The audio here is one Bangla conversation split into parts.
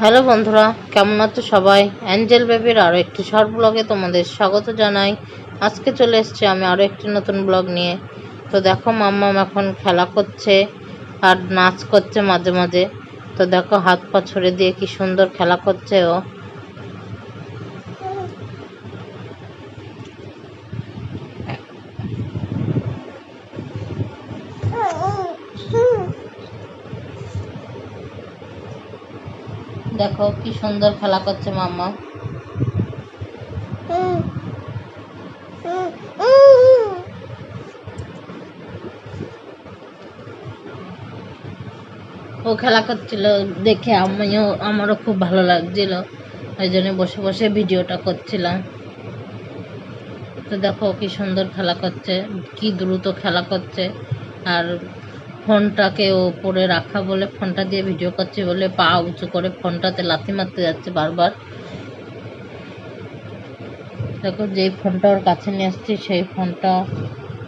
হ্যালো বন্ধুরা, কেমন আছো সবাই? অ্যাঞ্জেল বেবির আরও একটি শর্ট ব্লগে তোমাদের স্বাগত জানাই। আজকে চলে এসছি আমি আরও একটি নতুন ব্লগ নিয়ে। তো দেখো, মাম্মাম এখন খেলা করছে আর নাচ করছে মাঝে মাঝে। তো দেখো, হাত পা ছড়ে দিয়ে কি সুন্দর খেলা করছে ও। দেখো কি সুন্দর খেলা করছে মাম্মা। ও খেলা করছিল দেখে আমিও, আমারও খুব ভালো লাগছিল। ওই জন্য বসে বসে ভিডিওটা করছিলাম। তো দেখো কি সুন্দর খেলা করছে, কি দ্রুত খেলা করছে। আর ফোনটাকে ওপরে রাখা বলে, ফোনটা দিয়ে ভিডিও করছে বলে, পা উঁচু করে ফোনটাতে লাথি মারতে যাচ্ছে বারবার। দেখো, যেই ফোনটা ওর কাছে নিয়ে আসছি, সেই ফোনটা,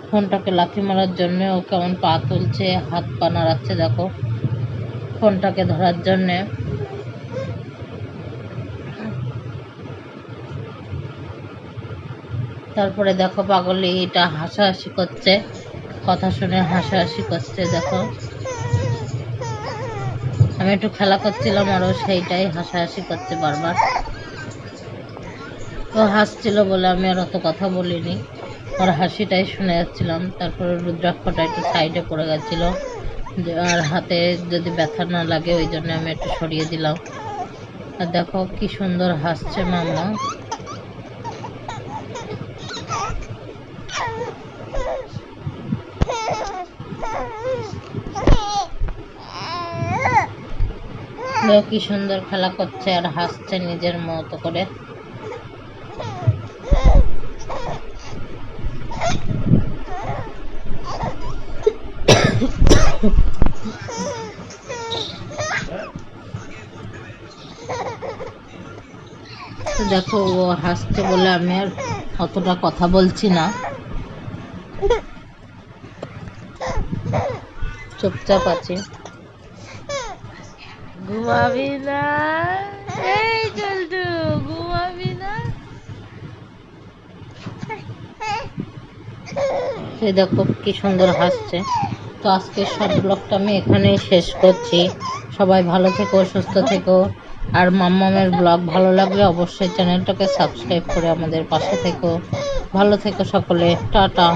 ফোনটাকে লাথি মারার জন্য ও কেমন পা তুলছে, হাত পা নাড়াচ্ছে, দেখো। ফোনটাকে ধরার জন্যে। তারপরে দেখো পাগলি এটা হাসাহাসি করছে। কথা শুনে হাসাহাসি করছে, দেখো। আমি একটু খেলা করছিলাম আরও সেইটাই হাসাহাসি করছে বারবার। ও হাসছিল বলে আমি আর অত কথা বলিনি। ওর হাসিটাই শুনে যাচ্ছিলাম। তারপরে রুদ্রাক্ষটা একটু সাইডে পড়ে গেছিল। আর হাতে যদি ব্যথা না লাগে, ওই জন্য আমি একটু সরিয়ে দিলাম। আর দেখো কি সুন্দর হাসছে মামা। দেখো কি সুন্দর খেলা করছে আর হাসছে নিজের মতো করে। দেখো, ও হাসছে বলে আমি আর অতটা কথা বলছি না। চুপচাপ আছি। ঘুমাবি না? এই জলটু ঘুমাবি না? এই দেখো কি সুন্দর হাসছে। তো আজকের সব ব্লগটা আমি এখানেই শেষ করছি। সবাই ভালো থেকো সুস্থ থেকো। আর মাম্মামের ব্লগ ভালো লাগলে অবশ্যই চ্যানেলটাকে সাবস্ক্রাইব করে আমাদের পাশে থেকো। ভালো থেকো সকলে টাটা।